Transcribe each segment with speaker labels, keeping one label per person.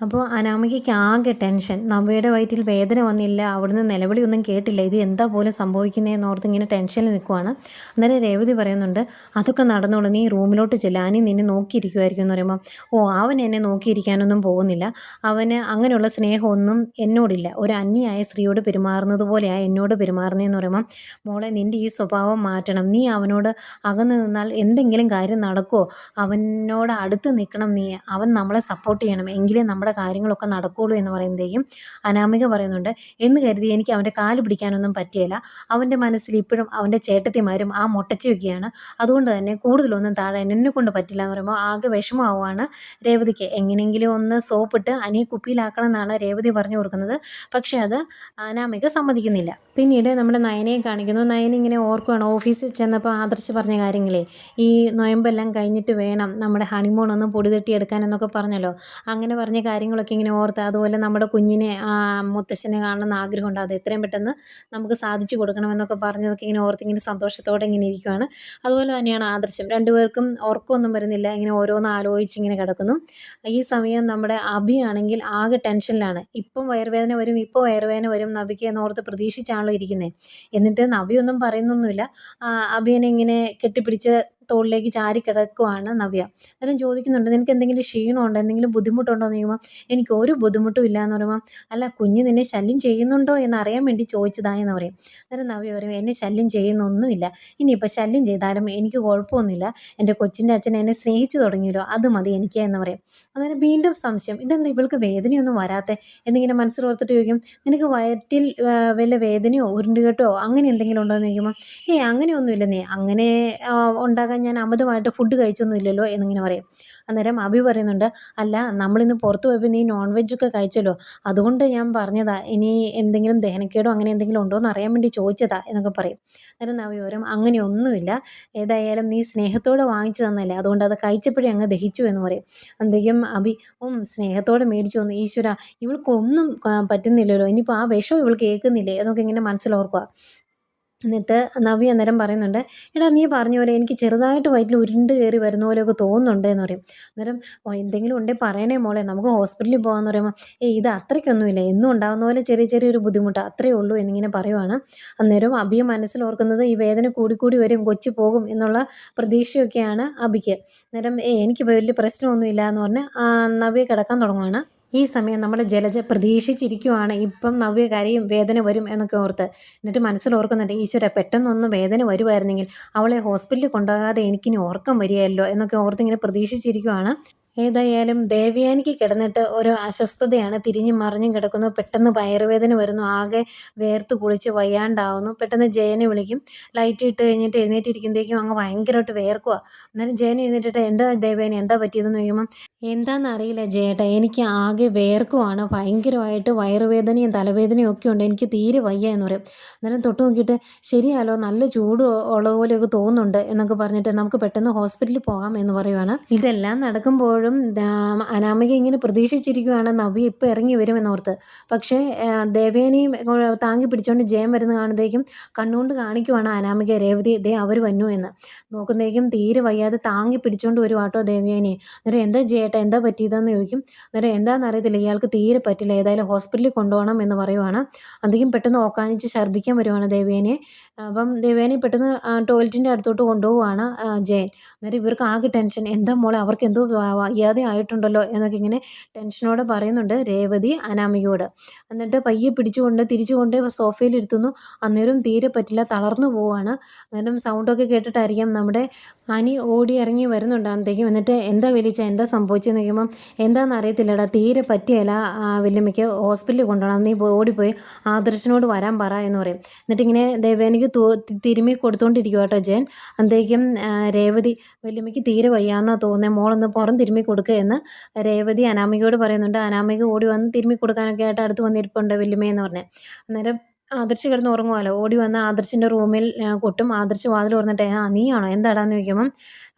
Speaker 1: അപ്പോൾ അനാമികയ്ക്ക് ആകെ ടെൻഷൻ. നവ്യയുടെ വയറ്റിൽ വേദന വന്നില്ല. അവിടുന്ന് നിലവിളി ഒന്നും കേട്ടില്ല. ഇത് എന്താ പോലും സംഭവിക്കുന്നതെന്ന് ഓർത്ത് ഇങ്ങനെ ടെൻഷനിൽ നിൽക്കുവാണ്. അന്നേരം രേവതി പറയുന്നുണ്ട് അതൊക്കെ നടന്നോളൂ. നീ റൂമിലോട്ട് ചെല്ല. അനി നിന്നെ നോക്കിയിരിക്കുമായിരിക്കും എന്ന് പറയുമ്പോൾ ഓ അവൻ എന്നെ നോക്കിയിരിക്കാനൊന്നും പോകുന്നില്ല. അവന് അങ്ങനെയുള്ള സ്നേഹമൊന്നും എന്നോടില്ല. ഒരു അന്യായ സ്ത്രീയോട് പെരുമാറുന്നത് പോലെയാണ് എന്നോട് പെരുമാറുന്നതെന്ന് പറയുമ്പോൾ മോളെ നിന്റെ ഈ സ്വഭാവം മാറ്റണം. നീ അവനോട് അകന്നു നിന്നാൽ എന്തെങ്കിലും കാര്യം നടക്കുമോ അവനോട് അടുത്ത് നിൽക്കണം നീ. അവൻ നമ്മളെ സപ്പോർട്ട് ചെയ്യണം. എങ്കിലേ നമ്മുടെ കാര്യങ്ങളൊക്കെ നടക്കുകയുള്ളൂ എന്ന് പറയുന്നതേക്കും അനാമിക പറയുന്നുണ്ട് എന്ന് കരുതി എനിക്ക് അവന്റെ കാൽ പിടിക്കാനൊന്നും പറ്റിയില്ല. അവന്റെ മനസ്സിൽ ഇപ്പോഴും അവന്റെ ചേട്ടത്തിമാരും ആ മുട്ടച്ചയൊക്കെയാണ് അതുകൊണ്ട് തന്നെ കൂടുതലൊന്നും താഴെ എന്നെ കൊണ്ട് പറ്റില്ല എന്ന് പറയുമ്പോൾ ആകെ വിഷമമാവുകയാണ് രേവതിക്ക്. എങ്ങനെയെങ്കിലും ഒന്ന് സോപ്പിട്ട് അനിയെ കുപ്പിയിലാക്കണം എന്നാണ് രേവതി പറഞ്ഞു കൊടുക്കുന്നത്. പക്ഷേ അത് അനാമിക സമ്മതിക്കുന്നില്ല. പിന്നീട് നമ്മുടെ നയനയെ കാണിക്കുന്നു. നയന ഇങ്ങനെ ഓർക്കുകയാണ് ഓഫീസിൽ ചെന്നപ്പോൾ ആദർശ് പറഞ്ഞ കാര്യങ്ങളെ. ഈ നൊയമ്പെല്ലാം കഴിഞ്ഞിട്ട് വേണം നമ്മുടെ ഹണിമൂൺ ഒന്ന് പൊടിതെട്ടി തട്ടിയെടുക്കാൻ എന്നൊക്കെ പറഞ്ഞല്ലോ. അങ്ങനെ പറഞ്ഞ കാര്യങ്ങളൊക്കെ ഇങ്ങനെ ഓർത്ത് അതുപോലെ നമ്മുടെ കുഞ്ഞിനെ മുത്തശ്ശനെ കാണണമെന്ന് ആഗ്രഹമുണ്ട്. അത് എത്രയും പെട്ടെന്ന് നമുക്ക് സാധിച്ചു കൊടുക്കണമെന്നൊക്കെ പറഞ്ഞതൊക്കെ ഇങ്ങനെ ഓർത്ത് ഇങ്ങനെ സന്തോഷത്തോടെ ഇങ്ങനെ ഇരിക്കുവാണ്. അതുപോലെ തന്നെയാണ് ആദർശം. രണ്ടുപേർക്കും ഉറക്കമൊന്നും വരുന്നില്ല. ഇങ്ങനെ ഓരോന്ന് ആലോചിച്ച് ഇങ്ങനെ കിടക്കുന്നു. ഈ സമയം നമ്മുടെ അഭി ആണെങ്കിൽ ആകെ ടെൻഷനിലാണ്. ഇപ്പം വയറുവേദന വരും ഇപ്പോൾ വയറുവേദന വരും നബിക്ക് എന്നോർത്ത് പ്രതീക്ഷിച്ചാണല്ലോ ഇരിക്കുന്നത് എന്നിട്ട് നബിയൊന്നും പറയുന്നൊന്നുമില്ല. അഭിയനെ ഇങ്ങനെ കെട്ടിപ്പിടിച്ച് തോളിലേക്ക് ചാരി കിടക്കുവാണ് നവ്യ. അന്നേരം ചോദിക്കുന്നുണ്ട് നിനക്ക് എന്തെങ്കിലും ക്ഷീണമുണ്ടോ? എന്തെങ്കിലും ബുദ്ധിമുട്ടുണ്ടോ? എന്ന് ചോദിക്കുമ്പോൾ എനിക്ക് ഒരു ബുദ്ധിമുട്ടും ഇല്ല എന്ന് പറയുമ്പോൾ അല്ല കുഞ്ഞ് നിന്നെ ശല്യം ചെയ്യുന്നുണ്ടോ? എന്ന് അറിയാൻ വേണ്ടി ചോദിച്ചതായെന്ന് പറയും. അന്നേരം നവ്യ പറയും എന്നെ ശല്യം ചെയ്യുന്നൊന്നുമില്ല. ഇനിയിപ്പോൾ ശല്യം ചെയ്താലും എനിക്ക് കുഴപ്പമൊന്നുമില്ല. എന്റെ കൊച്ചിന്റെ അച്ഛൻ എന്നെ സ്നേഹിച്ചു തുടങ്ങിയല്ലോ അത് മതി എനിക്ക് എന്ന് പറയും. അന്നേരം വീണ്ടും സംശയം ഇതെന്താ ഇവൾക്ക് വേദനയൊന്നും വരാത്തെ? എന്നിങ്ങനെ മനസ്സിലോർത്തിട്ട് ചോദിക്കും നിനക്ക് വയറ്റിൽ വല്ല വേദനയോ ഉരുണ്ടുകെട്ടോ അങ്ങനെ എന്തെങ്കിലും ഉണ്ടോ? എന്ന് ചോദിക്കുമ്പോൾ ഏയ് അങ്ങനെയൊന്നുമില്ലെന്നേ. അങ്ങനെ ആ, ഉണ്ടാകാൻ ഞാൻ അമിതമായിട്ട് ഫുഡ് കഴിച്ചൊന്നും ഇല്ലല്ലോ എന്നിങ്ങനെ പറയും. അന്നേരം അഭി പറയുന്നുണ്ട് അല്ല നമ്മളിന്ന് പുറത്ത് പോയപ്പോൾ നീ നോൺ വെജൊക്കെ കഴിച്ചല്ലോ. അതുകൊണ്ട് ഞാൻ പറഞ്ഞതാ ഇനി എന്തെങ്കിലും ദഹനക്കേടോ അങ്ങനെ എന്തെങ്കിലും ഉണ്ടോ എന്ന് അറിയാൻ വേണ്ടി ചോദിച്ചതാ എന്നൊക്കെ പറയും. അന്നേരം നവി പറയും അങ്ങനെയൊന്നുമില്ല ഏതായാലും നീ സ്നേഹത്തോടെ വാങ്ങിച്ചു തന്നല്ലേ അതുകൊണ്ട് അത് കഴിച്ചപ്പോഴേ അങ്ങ് ദഹിച്ചു എന്ന് പറയും. അന്തേക്കും അഭി ഉം സ്നേഹത്തോടെ മേടിച്ചു വന്നു ഈശ്വര ഇവൾക്കൊന്നും പറ്റുന്നില്ലല്ലോ. ഇനിയിപ്പോൾ ആ വിഷം ഇവൾക്ക് കേൾക്കുന്നില്ലേ എന്നൊക്കെ ഇങ്ങനെ മനസ്സിലോർക്കുക എന്നിട്ട് നവ്യ അന്നേരം പറയുന്നുണ്ട് എടാ നീ പറഞ്ഞ പോലെ എനിക്ക് ചെറുതായിട്ട് വയറ്റിൽ ഉരുണ്ട് കയറി വരുന്ന പോലെയൊക്കെ തോന്നുന്നുണ്ട് എന്ന് പറയും. അന്നേരം എന്തെങ്കിലും ഉണ്ടേ പറയണേ മോളെ നമുക്ക് ഹോസ്പിറ്റലിൽ പോകാമെന്ന് പറയുമ്പോൾ ഏയ് ഇത് അത്രയ്ക്കൊന്നുമില്ല എന്നും ഉണ്ടാകുന്ന പോലെ ചെറിയ ചെറിയൊരു ബുദ്ധിമുട്ട് അത്രയേ ഉള്ളൂ എന്നിങ്ങനെ പറയുവാണ്. അന്നേരം അബിയ മനസ്സിൽ ഓർക്കുന്നത് ഈ വേദന കൂടിക്കൂടി വരും കൊച്ചു പോകും എന്നുള്ള പ്രതീക്ഷയൊക്കെയാണ് അബിക്ക്. അന്നേരം ഏ എനിക്ക് വലിയ പ്രശ്നമൊന്നുമില്ല എന്ന് പറഞ്ഞ് നവ്യ കിടക്കാൻ തുടങ്ങുവാണ്. ഈ സമയം നമ്മൾ ജലജ പ്രതീക്ഷിച്ചിരിക്കുവാണ്. ഇപ്പം നവ്യ കരയും വേദന വരും എന്നൊക്കെ ഓർത്ത്. എന്നിട്ട് മനസ്സിൽ ഓർക്കുന്നുണ്ട് ഈശ്വര പെട്ടെന്നൊന്ന് വേദന വരുമായിരുന്നെങ്കിൽ അവളെ ഹോസ്പിറ്റലിൽ കൊണ്ടുപോകാതെ എനിക്കിനി ഓർക്കം വരികയല്ലോ എന്നൊക്കെ ഓർത്ത് ഇങ്ങനെ പ്രതീക്ഷിച്ചിരിക്കുവാണ്. ഏതായാലും ദേവയാനിക്ക് കിടന്നിട്ട് ഒരു അസ്വസ്ഥതയാണ്. തിരിഞ്ഞും മറിഞ്ഞും കിടക്കുന്നു. പെട്ടെന്ന് വയറുവേദന വരുന്നു. ആകെ വേർത്ത് കുളിച്ച് വയ്യാണ്ടാവുന്നു. പെട്ടെന്ന് ജയനെ വിളിക്കും. ലൈറ്റ് ഇട്ട് കഴിഞ്ഞിട്ട് എഴുന്നേറ്റിരിക്കുമ്പോഴേക്കും അങ്ങ് ഭയങ്കരമായിട്ട് വേർക്കുക എന്നാലും ജയൻ എഴുന്നേറ്റിട്ട് എന്താ ദേവേനെ എന്താ പറ്റിയതെന്ന് ചോദിക്കുമ്പം എന്താണെന്ന് അറിയില്ല ജയേട്ടാ. എനിക്ക് ആകെ വേർക്കുവാണ്. ഭയങ്കരമായിട്ട് വയറുവേദനയും തലവേദനയും ഒക്കെ ഉണ്ട്. എനിക്ക് തീരെ വയ്യ എന്ന് പറയും. അന്നേരം തൊട്ട് നോക്കിയിട്ട് ശരിയാലോ നല്ല ചൂട് ഉള്ള പോലെയൊക്കെ തോന്നുന്നുണ്ട് എന്നൊക്കെ പറഞ്ഞിട്ട് നമുക്ക് പെട്ടെന്ന് ഹോസ്പിറ്റലിൽ പോകാം എന്ന് പറയുവാണ്. ഇതെല്ലാം നടക്കുമ്പോഴും ദാ, അനാമിക ഇങ്ങനെ പ്രതീക്ഷിച്ചിരിക്കുവാണ് നവ്യ ഇപ്പോൾ ഇറങ്ങി വരുമെന്നോർത്ത്. പക്ഷേ ദേവേനെയും താങ്ങി പിടിച്ചുകൊണ്ട് ജയം വരുന്ന കാണുന്നതേക്കും കണ്ണുകൊണ്ട് കാണിക്കുവാണ് അനാമിക രേവതി ദേ അവർ വന്നു എന്ന്. നോക്കുന്നതേക്കും തീരെ വയ്യാതെ താങ്ങി പിടിച്ചുകൊണ്ട് വരും ആട്ടോ ദേവേനെ. അന്നേരം എന്താ ജയേട്ടാ എന്താ പറ്റിയതെന്ന് ചോദിക്കും. അന്നേരം എന്താണെന്ന് അറിയത്തില്ല ഇയാൾക്ക് തീരെ പറ്റില്ല. ഏതായാലും ഹോസ്പിറ്റലിൽ കൊണ്ടുപോകണം എന്ന് പറയുവാണ്. അധികം പെട്ടെന്ന് ഓക്കാനിച്ച് ഛർദ്ദിക്കാൻ വരുവാണ് ദേവേനെ. അപ്പം ദേവേനെ പെട്ടെന്ന് ടോയ്ലറ്റിന്റെ അടുത്തോട്ട് കൊണ്ടുപോവുകയാണ് ജയൻ. അന്നേരം ഇവർക്ക് ആകെ ടെൻഷൻ. എന്താ മോളെ അവർക്ക് എന്തോ വയ്യാതെ ആയിട്ടുണ്ടല്ലോ എന്നൊക്കെ ഇങ്ങനെ ടെൻഷനോടെ പറയുന്നുണ്ട് രേവതി അനാമികയോട്. എന്നിട്ട് പയ്യെ പിടിച്ചുകൊണ്ട് തിരിച്ചുകൊണ്ട് സോഫയിലിരുത്തുന്നു അന്നേരം തീരെ പറ്റില്ല തളർന്നു പോവുകയാണ് അന്നേരം സൗണ്ടൊക്കെ കേട്ടിട്ടായിരിക്കാം നമ്മുടെ അനി ഓടി ഇറങ്ങി വരുന്നുണ്ട് അന്നത്തേക്കും എന്നിട്ട് എന്താ വിളിച്ച? എന്താ സംഭവിച്ചെന്ന് നോക്കുമ്പം എന്താണെന്ന് അറിയത്തില്ലടാ തീരെ പറ്റിയല്ല വല്യമ്മയ്ക്ക് ഹോസ്പിറ്റലിൽ കൊണ്ടുപോകണം. നീ ഓടിപ്പോയി ആദർശനോട് വരാൻ പറ എന്ന് പറയും. എന്നിട്ട് ഇങ്ങനെ ദേവേനിക്ക് തിരുമി കൊടുത്തോണ്ടിരിക്കുക കേട്ടോ ജയൻ. അന്നത്തേക്കും രേവതി വല്യമ്മയ്ക്ക് തീരെ വയ്യാന്നാ തോന്നുന്നത് മോളൊന്ന് പുറം തിരുമ്മി കൊടുക്കുക എന്ന് രേവതി അനാമികയോട് പറയുന്നുണ്ട്. അനാമിക ഓടി വന്ന് തിരുമ്മി കൊടുക്കാനൊക്കെ ആയിട്ട് അടുത്ത് വന്നിരിപ്പുണ്ട് വല്യമ്മയെന്ന് പറഞ്ഞ്. അന്നേരം ആദർശ് കിടന്ന് ഉറങ്ങുമല്ലോ ഓടി വന്ന് ആദർശിന്റെ റൂമിൽ കൊട്ടും. ആദർശ് വാതിൽ തുറന്നിട്ട് ആ നീയാണോ? എന്താടാന്ന് ചോദിക്കുമ്പം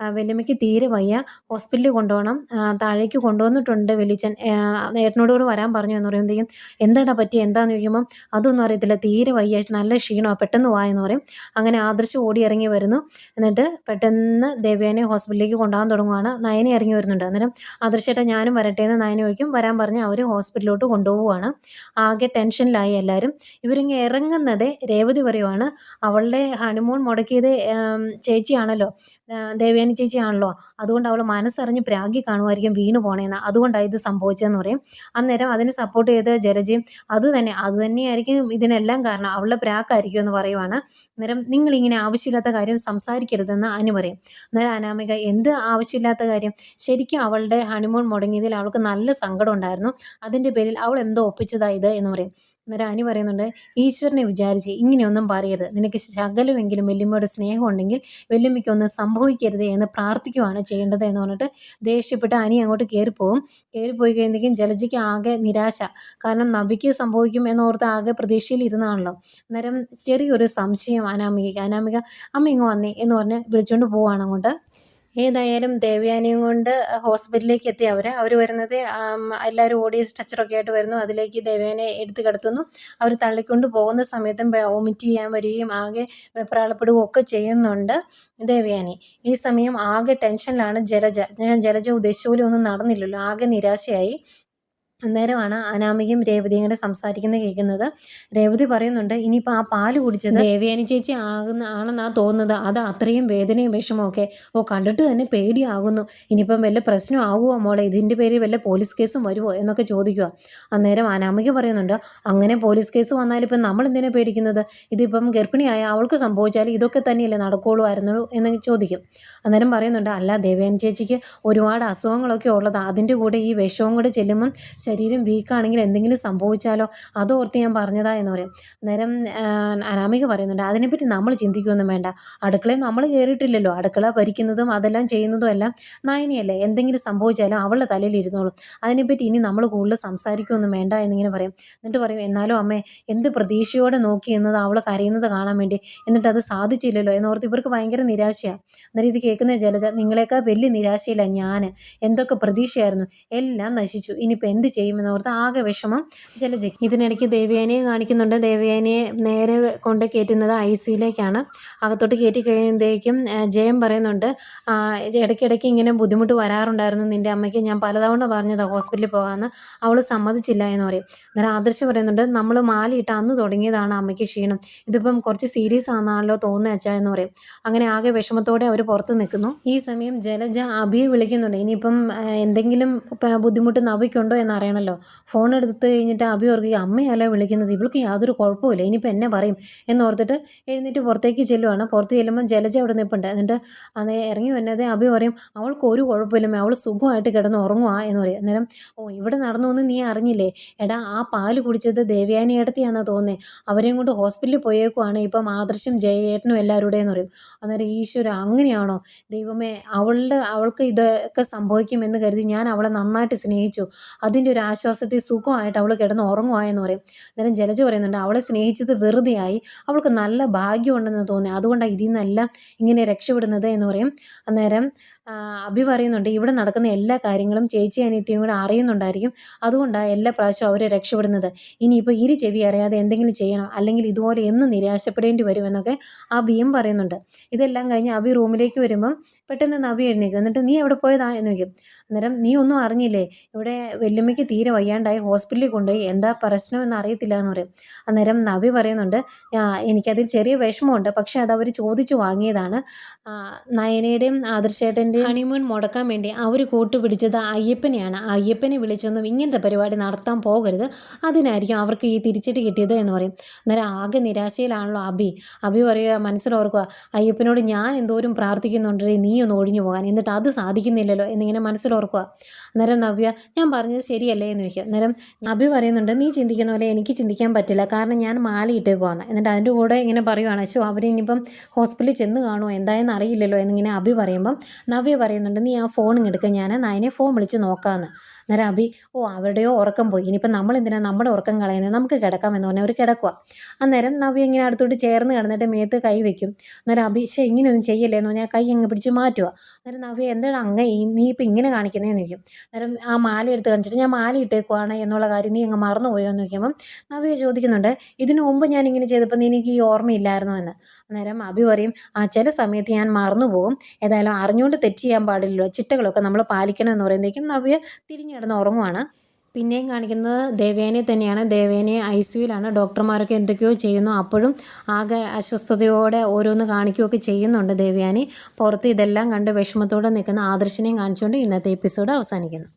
Speaker 1: വല്യമ്മയ്ക്ക് തീരെ വയ്യ. ഹോസ്പിറ്റലിൽ കൊണ്ടുപോകണം. താഴേക്ക് കൊണ്ടുവന്നിട്ടുണ്ട് വലിയച്ഛൻ ആ, ഏട്ടനോട് കൂടെ വരാൻ പറഞ്ഞു എന്ന് പറയുമ്പോഴത്തേക്കും എന്താടാ പറ്റി എന്താന്ന്? ചോദിക്കുമ്പം അതൊന്നും അറിയത്തില്ല. തീരെ വയ്യ. നല്ല ക്ഷീണമാണ് പെട്ടെന്ന് വാ എന്ന് പറയും. അങ്ങനെ ആദർശ് ഓടി ഇറങ്ങി വരുന്നു. എന്നിട്ട് പെട്ടെന്ന് ദേവേനെ ഹോസ്പിറ്റലിലേക്ക് കൊണ്ടുപോകാൻ തുടങ്ങുവാണ്. നയനെ ഇറങ്ങി വരുന്നുണ്ട്. അന്നേരം ആദർശേട്ടാ ഞാനും വരട്ടെ എന്ന് നയനെ ചോദിക്കും. വരാൻ പറഞ്ഞ് അവർ ഹോസ്പിറ്റലിലോട്ട് കൊണ്ടുപോവുകയാണ് ആകെ ടെൻഷനിലായി എല്ലാവരും. ഇവരിങ്ങ് ഇറങ്ങുന്നത് രേവതി പറയുവാണ്. അവളുടെ ഹണിമൂൺ മുടക്കിയത് ചേച്ചിയാണല്ലോ. ആ, ദേവയാനി ചേച്ചിയാണല്ലോ. അതുകൊണ്ട് അവൾ മനസ്സറിഞ്ഞ് പ്രാഗി കാണുമായിരിക്കും വീണു പോണേന്ന്. അതുകൊണ്ടാണ് ഇത് സംഭവിച്ചതെന്ന് പറയും. അന്നേരം അതിന് സപ്പോർട്ട് ചെയ്ത ജലജയും അത് തന്നെ അത് തന്നെയായിരിക്കും ഇതിനെല്ലാം കാരണം. അവളുടെ പ്രാക്കായിരിക്കും എന്ന് പറയുവാണ്. അന്നേരം നിങ്ങളിങ്ങനെ ആവശ്യമില്ലാത്ത കാര്യം സംസാരിക്കരുതെന്ന് അനു പറയും. അന്നേരം അനാമിക എന്ത് ആവശ്യമില്ലാത്ത കാര്യം? ശരിക്കും അവളുടെ ഹണിമൂൺ മുടങ്ങിയതിൽ അവൾക്ക് നല്ല സങ്കടം ഉണ്ടായിരുന്നു. അതിന്റെ പേരിൽ അവൾ എന്തോ ഒപ്പിച്ചതാ ഇത് എന്ന് പറയും. അന്നേരം അനി പറയുന്നുണ്ട് ഈശ്വരനെ വിചാരിച്ച് ഇങ്ങനെയൊന്നും പറയരുത്. നിനക്ക് ശകലമെങ്കിലും വല്യമ്മയുടെ സ്നേഹമുണ്ടെങ്കിൽ വല്യമ്മയ്ക്കൊന്നും സംഭവിക്കരുത് എന്ന് പ്രാർത്ഥിക്കുവാണ് ചെയ്യേണ്ടത് എന്ന് പറഞ്ഞിട്ട് ദേഷ്യപ്പെട്ട് അനി അങ്ങോട്ട് കയറിപ്പോവും കയറിപ്പോയി കഴിയുമ്പോഴേക്കും ജലജയ്ക്ക് ആകെ നിരാശ. കാരണം നബിക്ക് സംഭവിക്കും എന്നോർത്ത് ആകെ പ്രതീക്ഷയിൽ ഇരുന്നാണല്ലോ അന്നേരം ചെറിയൊരു സംശയം അനാമികയ്ക്ക്. അനാമിക അമ്മ ഇങ്ങ് വന്നേ എന്ന് പറഞ്ഞ് വിളിച്ചുകൊണ്ട് പോവാണ് അങ്ങോട്ട്. ഏതായാലും ദേവയാനിയും കൊണ്ട് ഹോസ്പിറ്റലിലേക്ക് എത്തി അവർ അവർ വരുന്നത് എല്ലാവരും ഓടി സ്ട്രെച്ചറൊക്കെ ആയിട്ട് വരുന്നു. അതിലേക്ക് ദേവയാനെ എടുത്ത് കിടത്തുന്നു. അവർ തള്ളിക്കൊണ്ട് പോകുന്ന സമയത്തും വൊമിറ്റ് ചെയ്യാൻ വരികയും ആകെ വെപ്രാളപ്പെടുകയും ഒക്കെ ചെയ്യുന്നുണ്ട് ദേവയാനി. ഈ സമയം ആകെ ടെൻഷനിലാണ് ജലജ. ഞാൻ ജലജ ഉദ്ദേശിച്ച പോലെ ഒന്നും നടന്നില്ലല്ലോ. ആകെ നിരാശയായി. അന്നേരമാണ് അനാമികയും രേവതിയും കൂടെ സംസാരിക്കുന്നത് കേൾക്കുന്നത്. രേവതി പറയുന്നുണ്ട് ഇനിയിപ്പോൾ ആ പാൽ കുടിച്ചത് ദേവയാനി ചേച്ചി ആകുന്ന ആണെന്നാണ് തോന്നുന്നത്. അത് അത്രയും വേദനയും വിഷമമൊക്കെ ഓ കണ്ടിട്ട് തന്നെ പേടിയാകുന്നു. ഇനിയിപ്പം വല്ല പ്രശ്നം ആകുമോ മോളെ? ഇതിന്റെ പേരിൽ വല്ല പോലീസ് കേസും വരുമോ എന്നൊക്കെ ചോദിക്കുക അന്നേരം അനാമിക പറയുന്നുണ്ട് അങ്ങനെ പോലീസ് കേസ് വന്നാലിപ്പം നമ്മൾ എന്തിനാ പേടിക്കുന്നത്? ഇതിപ്പം ഗർഭിണിയായ അവൾക്ക് സംഭവിച്ചാൽ ഇതൊക്കെ തന്നെയല്ലേ നടക്കുകയുള്ളൂ എന്ന് ചോദിക്കും. അന്നേരം പറയുന്നുണ്ട് അല്ല ദേവയാനി ചേച്ചിക്ക് ഒരുപാട് അസുഖങ്ങളൊക്കെ ഉള്ളതാണ് അതിന്റെ കൂടെ ഈ വിഷവും കൂടെ ചെല്ലുമ്പം ശരീരം വീക്കാണെങ്കിൽ എന്തെങ്കിലും സംഭവിച്ചാലോ? അതോർത്ത് ഞാൻ പറഞ്ഞതാ എന്ന് പറയും. അന്നേരം അനാമിക പറയുന്നുണ്ട് അതിനെപ്പറ്റി നമ്മൾ ചിന്തിക്കുകയൊന്നും വേണ്ട. അടുക്കളയിൽ നമ്മൾ കയറിയിട്ടില്ലല്ലോ അടുക്കള ഭരിക്കുന്നതും അതെല്ലാം ചെയ്യുന്നതും എല്ലാം നയനിയല്ലേ. എന്തെങ്കിലും സംഭവിച്ചാലും അവളുടെ തലയിൽ ഇരുന്നോളും. അതിനെപ്പറ്റി ഇനി നമ്മൾ കൂടുതൽ സംസാരിക്കുകയൊന്നും വേണ്ട എന്നിങ്ങനെ പറയും. എന്നിട്ട് പറയും എന്നാലും അമ്മേ എന്ത് പ്രതീക്ഷയോടെ നോക്കി എന്നത് അവൾ കരയുന്നത് കാണാൻ വേണ്ടി? എന്നിട്ട് അത് സാധിച്ചില്ലല്ലോ? എന്നോർത്ത് ഇവർക്ക് ഭയങ്കര നിരാശയാണ് അന്നേരം ഇത് കേൾക്കുന്ന ജലജ നിങ്ങളെക്കാൾ വലിയ നിരാശയില്ല ഞാൻ എന്തൊക്കെ പ്രതീക്ഷയായിരുന്നു? എല്ലാം നശിച്ചു. ഇനിയിപ്പോൾ എന്ത് ചെയ്യുമെന്ന് ഓർത്ത് ആകെ വിഷമം ജലജയ്ക്ക്. ഇതിനിടയ്ക്ക് ദേവയാനിയെ കാണിക്കുന്നുണ്ട്. ദേവയാനിയെ നേരെ കൊണ്ട് കയറ്റുന്നത് ഐ സിയിലേക്കാണ് അകത്തോട്ട് കയറ്റി കഴിയുമ്പോഴേക്കും ജയം പറയുന്നുണ്ട് ഇടയ്ക്കിടയ്ക്ക് ഇങ്ങനെ ബുദ്ധിമുട്ട് വരാറുണ്ടായിരുന്നു നിന്റെ അമ്മയ്ക്ക്. ഞാൻ പലതവണ പറഞ്ഞതാണ് ഹോസ്പിറ്റലിൽ പോകാമെന്ന്. അവൾ സമ്മതിച്ചില്ല എന്ന് പറയും. അന്നേരം ആദർശ് പറയുന്നുണ്ട് നമ്മൾ മാലയിട്ട് അന്ന് തുടങ്ങിയതാണ് അമ്മയ്ക്ക് ക്ഷീണം. ഇതിപ്പം കുറച്ച് സീരിയസ് ആണെന്നാണല്ലോ തോന്നുന്ന അച്ഛാ എന്ന് പറയും. അങ്ങനെ ആകെ വിഷമത്തോടെ അവർ പുറത്ത് നിൽക്കുന്നു. ഈ സമയം ജലജ അഭിയെ വിളിക്കുന്നുണ്ട്. ഇനിയിപ്പം എന്തെങ്കിലും ബുദ്ധിമുട്ട് നവിക്കുണ്ടോ എന്നറിയണമല്ലോ ഫോൺ എടുത്ത് കഴിഞ്ഞിട്ട് അഭി ഓർക്കുക അമ്മയല്ല വിളിക്കുന്നത്? ഇവൾക്ക് യാതൊരു കുഴപ്പമില്ല ഇനിയിപ്പോൾ എന്നെ പറയും. എന്നോർത്തിട്ട് എഴുന്നേറ്റ് പുറത്തേക്ക് ചെല്ലുവാണ്. പുറത്ത് ചെല്ലുമ്പോൾ ജലജ അവിടെ നിൽപ്പുണ്ട് എന്നിട്ട് അത് ഇറങ്ങി വന്നത് അഭി പറയും അവൾക്ക് ഒരു കുഴപ്പമില്ല അവൾ സുഖമായിട്ട് കിടന്ന് ഉറങ്ങുക എന്ന് പറയും. അന്നേരം ഓ ഇവിടെ നടന്നു എന്ന് നീ അറിഞ്ഞില്ലേ? എടാ ആ പാൽ കുടിച്ചത് ദേവയാനി ഏടത്തിയാണെന്നാ തോന്നേ അവരെയും കൊണ്ട് ഹോസ്പിറ്റലിൽ പോയേക്കുവാണ്. ഇപ്പം ആദർശം ജയേട്ടനും എല്ലാവരുടെയും എന്ന് പറയും. അന്നേരം ഈശ്വര അങ്ങനെയാണോ? ദൈവമേ അവളുടെ അവൾക്ക് ഇതൊക്കെ സംഭവിക്കുമെന്ന് കരുതി ഞാൻ അവളെ നന്നായിട്ട് സ്നേഹിച്ചു. അതിന്റെ ഒരു ആശ്വാസത്തിൽ സുഖമായിട്ട് അവൾ കിടന്ന് ഉറങ്ങുവായെന്ന് പറയും. അന്നേരം ജലജ പറയുന്നുണ്ട് അവളെ സ്നേഹിച്ചത് വെറുതെയായി. അവൾക്ക് നല്ല ഭാഗ്യമുണ്ടെന്ന് തോന്നി. അതുകൊണ്ടാണ് ഇതിൽ നിന്നെല്ലാം ഇങ്ങനെ രക്ഷപ്പെടുന്നത് എന്ന് പറയും. അന്നേരം അഭി പറയുന്നുണ്ട് ഇവിടെ നടക്കുന്ന എല്ലാ കാര്യങ്ങളും ചേച്ചി അനിയത്തിയും കൂടെ അറിയുന്നുണ്ടായിരിക്കും. അതുകൊണ്ടാണ് എല്ലാ പ്രാവശ്യവും അവരെ രക്ഷപ്പെടുന്നത്. ഇനിയിപ്പോൾ ഇരു ചെവി അറിയാതെ എന്തെങ്കിലും ചെയ്യണം അല്ലെങ്കിൽ ഇതുപോലെ എന്ന് നിരാശപ്പെടേണ്ടി വരുമെന്നൊക്കെ അഭിയും പറയുന്നുണ്ട്. ഇതെല്ലാം കഴിഞ്ഞ് അഭി റൂമിലേക്ക് വരുമ്പം പെട്ടെന്ന് അഭി എഴുന്നേക്കും എന്നിട്ട് നീ എവിടെ പോയതാ? എന്ന് ചോദിക്കും. അന്നേരം നീ ഒന്നും അറിഞ്ഞില്ലേ? ഇവിടെ വെല്ലുമ്മയ്ക്ക് തീരെ വയ്യാണ്ടായി ഹോസ്പിറ്റലിൽ കൊണ്ടുപോയി. എന്താ പ്രശ്നമെന്ന് അറിയത്തില്ല എന്ന് പറയും. അന്നേരം നബി പറയുന്നുണ്ട് "ആ, എനിക്കതിൽ ചെറിയ വിഷമമുണ്ട്. പക്ഷേ അത് അവർ ചോദിച്ചു വാങ്ങിയതാണ്. നയനയുടെയും നയനയുടെയും ആദർശേട്ടന്റെയും ഹണിമൂൺ മുടക്കാൻ വേണ്ടി അവർ കൂട്ടുപിടിച്ചത് അയ്യപ്പനെയാണ്. അയ്യപ്പനെ വിളിച്ചൊന്നും ഇങ്ങനത്തെ പരിപാടി നടത്താൻ പോകരുത്. അതിനായിരിക്കും അവർക്ക് ഈ തിരിച്ചിട്ട് കിട്ടിയത് എന്ന് പറയും. അന്നേരം ആകെ നിരാശയിലാണല്ലോ അബി അബി പറയുക മനസ്സിലോർക്കുക അയ്യപ്പനോട് ഞാൻ എന്തോരം പ്രാർത്ഥിക്കുന്നുണ്ടേ. നീ ഒന്ന് ഒഴിഞ്ഞു പോകാൻ. എന്നിട്ട് അത് സാധിക്കുന്നില്ലല്ലോ എന്നിങ്ങനെ മനസ്സിലോർക്കുക അന്നേരം നവ്യ ഞാൻ പറഞ്ഞത് ശരിയല്ലേ? എന്ന് ചോദിക്കും. അന്നേരം അഭി പറയുന്നുണ്ട് നീ ചിന്തിക്കുന്ന പോലെ എനിക്ക് ചിന്തിക്കാൻ പറ്റില്ല. കാരണം ഞാൻ മാല ഇട്ടേക്കുവാണ് എന്നിട്ട് അതിന്റെ കൂടെ ഇങ്ങനെ പറയുവാണ് ശോ അവരിനിപ്പം ഹോസ്പിറ്റലിൽ ചെന്ന് കാണുമോ എന്തായെന്ന് അറിയില്ലല്ലോ? എന്നിങ്ങനെ അഭി പറയുമ്പം നവ്യ പറയുന്നുണ്ട് നീ ആ ഫോൺ എടുക്കുക ഞാൻ നയനെ ഫോൺ വിളിച്ച് നോക്കാമെന്ന് അന്നേരം അഭി ഓ അവരുടെയോ ഉറക്കം പോയി. ഇനിയിപ്പം നമ്മൾ എന്തിനാ നമ്മുടെ ഉറക്കം കളയുന്നത്? നമുക്ക് കിടക്കാം എന്ന് പറഞ്ഞാൽ അവർ കിടക്കുക അന്നേരം നവ്യ ഇങ്ങനെ അടുത്തോട്ട് ചേർന്ന് കിടന്നിട്ട് മേത്ത് കൈ വെക്കും. അന്നേരം അഭി ശേ ഇങ്ങനെയൊന്നും ചെയ്യല്ലേ? എന്ന് പറഞ്ഞാൽ കൈ അങ്ങ് പിടിച്ച് മാറ്റുക അന്നേരം നവ്യ എന്താണ് അങ്ങ് നീ ഇപ്പം ഇങ്ങനെ കാണിക്കുന്നതെന്ന് ചോദിക്കും. അന്നേരം ആ മാല എടുത്ത് കാണിച്ചിട്ട് ഞാൻ മാല ഇട്ടേക്കുവാണ് എന്നുള്ള കാര്യം നീ അങ്ങ് മറന്നു പോയോ എന്ന് ചോദിക്കുമ്പം നവ്യ ചോദിക്കുന്നുണ്ട് ഇതിനു മുമ്പ് ഞാൻ ഇങ്ങനെ ചെയ്തപ്പോൾ നീ എനിക്ക് ഈ ഓർമ്മയില്ലായിരുന്നു? എന്ന്. അന്നേരം അഭി പറയും ആ ചില സമയത്ത് ഞാൻ മറന്നു പോകും ഏതായാലും അറിഞ്ഞുകൊണ്ട് തെറ്റ് ചെയ്യാൻ പാടില്ലല്ലോ. ചിട്ടകളൊക്കെ നമ്മൾ പാലിക്കണം എന്ന് പറയുമ്പോഴേക്കും നവ്യ തിരിഞ്ഞു കിടന്ന് ഉറങ്ങുവാണ്. പിന്നെയും കാണിക്കുന്നത് ദേവേനെ തന്നെയാണ്. ദേവേനെ ഐ സിയുലാണ് ഡോക്ടർമാരൊക്കെ എന്തൊക്കെയോ ചെയ്യുന്നു. അപ്പോഴും ആകെ അസ്വസ്ഥതയോടെ ഓരോന്ന് കാണിക്കുകയൊക്കെ ചെയ്യുന്നുണ്ട് ദേവയാനി. പുറത്ത് ഇതെല്ലാം കണ്ട് വിഷമത്തോടെ നിൽക്കുന്ന ആദർശിനെയും കാണിച്ചുകൊണ്ട് ഇന്നത്തെ എപ്പിസോഡ് അവസാനിക്കുന്നു.